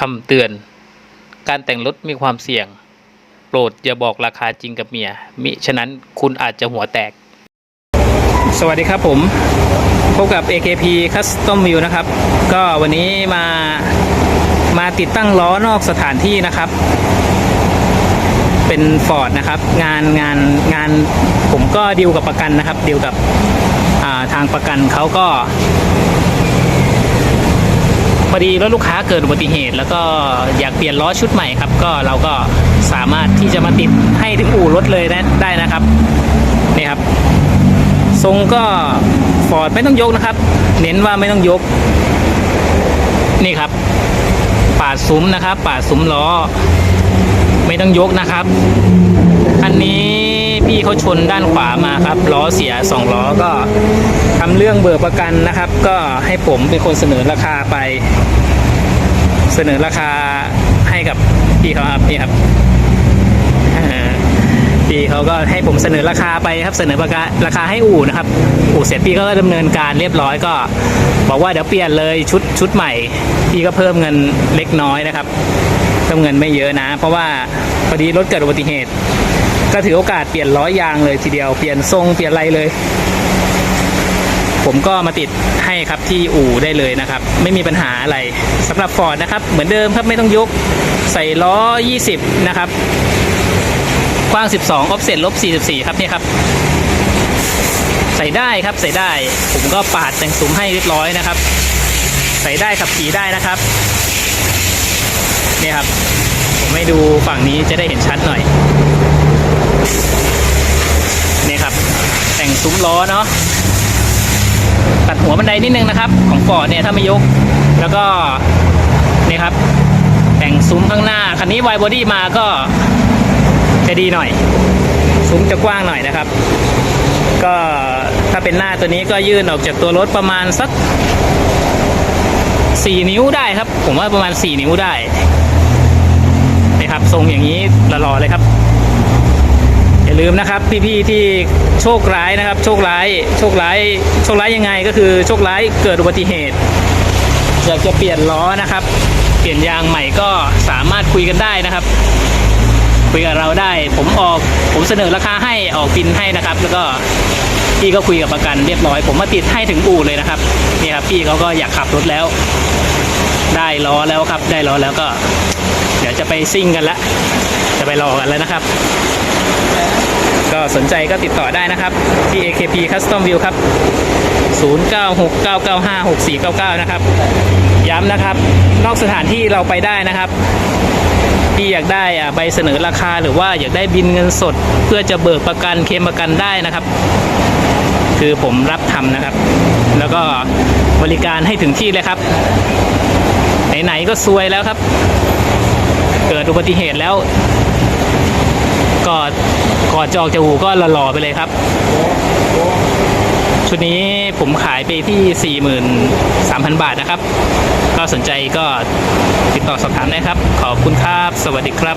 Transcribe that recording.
คำเตือน การแต่งรถมีความเสี่ยง โปรดอย่าบอกราคาจริงกับเมีย มิฉะนั้นคุณอาจจะหัวแตก สวัสดีครับผมพบกับ AKP Custom View นะครับ ก็วันนี้มามาติดตั้งล้อนอกสถานที่นะครับ เป็น Ford นะครับ งานงานงานผมก็ดีลกับประกันนะครับดีลกับทางประกันเขาก็ พอดีรถลูกค้าเกิดอุบัติเหตุ แล้วก็อยากเปลี่ยนล้อชุดใหม่ครับ ก็เราก็สามารถที่จะมาติดให้ถึงอู่รถเลยนะได้นะครับนี่ครับ ทรงก็ฟอร์ดไม่ต้องยกนะครับ เน้นว่าไม่ต้องยก นี่ครับ ปาดซุ้มนะครับ ปาดซุ้มล้อ ไม่ต้องยกนะครับ อันนี้ พี่เขาชนด้านขวามาครับล้อเสียสองล้อก็ทำเรื่องเบิกประกันนะครับ ก็ให้ผมเป็นคนเสนอราคาไป เสนอราคาให้กับพี่เขาครับนี่ครับพี่เขาก็ให้ผมเสนอราคาไปครับเสนอราคาราคาให้อู่นะครับอู่เสร็จพี่ก็ดำเนินการเรียบร้อยก็ บอกว่าเดี๋ยวเปลี่ยนเลยชุดชุดใหม่ พี่ก็เพิ่มเงินเล็กน้อยนะครับเพิ่มเงินไม่เยอะนะ เพราะว่าพอดีรถเกิดอุบัติเหตุ ก็ถือโอกาสเปลี่ยนล้อยางเลยทีเดียวเปลี่ยนทรงเปลี่ยนอะไรเลย ผมก็มาติดให้ครับที่อู่ได้เลยนะครับ ไม่มีปัญหาอะไรสำหรับฟอร์ดนะครับเหมือนเดิมครับไม่ต้องยกใส่ล้อ 20 นะครับ กว้าง 12ออฟเซ็ตลบ 44 ครับเนี่ยครับ ใส่ได้ครับใส่ได้ ผมก็ปาดแต่งซุ้มให้เรียบร้อยนะครับ ใส่ได้ขับขี่ได้นะครับเนี่ยครับ ผมให้ดูฝั่งนี้จะได้เห็นชัดหน่อยนี่ครับ แต่งซุ้มล้อเนาะตัดหัวบันไดนิดนึงนะครับ ของฟอร์ดเนี่ยถ้าไม่ยก แล้วก็นี่ครับ แต่งซุ้มข้างหน้าคันนี้ไวบอดี้มาก็จะดีหน่อย ซุ้มจะกว้างหน่อยนะครับ ก็ถ้าเป็นหน้าตัวนี้ก็ยื่นออกจากตัวรถประมาณสัก4นิ้วได้ครับ ผมว่าประมาณ4นิ้วได้นี่ครับทรงอย่างนี้หล่อๆเลยครับ ลืมนะครับพี่ๆที่โชคร้ายนะครับ โชคร้าย โชคร้าย โชคร้ายยังไงก็คือโชคร้ายเกิดอุบัติเหตุอยากจะเปลี่ยนล้อนะครับ เปลี่ยนยางใหม่ก็สามารถคุยกันได้นะครับ คุยกับเราได้ ผมออกผมเสนอราคาให้ออกบินให้นะครับ แล้วก็พี่ก็คุยกับประกันเรียบร้อย ผมมาติดให้ถึงอู่เลยนะครับนี่ครับพี่เขาก็อยากขับรถแล้ว ได้ล้อแล้วครับ ได้ล้อแล้วก็ เดี๋ยวจะไปซิ่งกันละจะไปรอกันแล้วนะครับ ก็สนใจก็ติดต่อได้นะครับที่ AKP Custom View ครับ 0969956499 นะครับ ย้ำนะครับ นอกสถานที่เราไปได้นะครับที่อยากได้อะใบเสนอราคาหรือว่าอยากได้บินเงินสด เพื่อจะเบิกประกันเคลมประกันได้นะครับ คือผมรับทำนะครับ แล้วก็บริการให้ถึงที่เลยครับ ไหน ๆ ก็ซวยแล้วครับ เกิดอุบัติเหตุแล้ว ก็กอดจออกจากหูก็หล่อๆไปเลยครับ ชุดนี้ผมขายไปที่ 43,000 บาทนะครับ ก็สนใจก็ติดต่อสอบถามได้ครับ ขอบคุณครับ สวัสดีครับ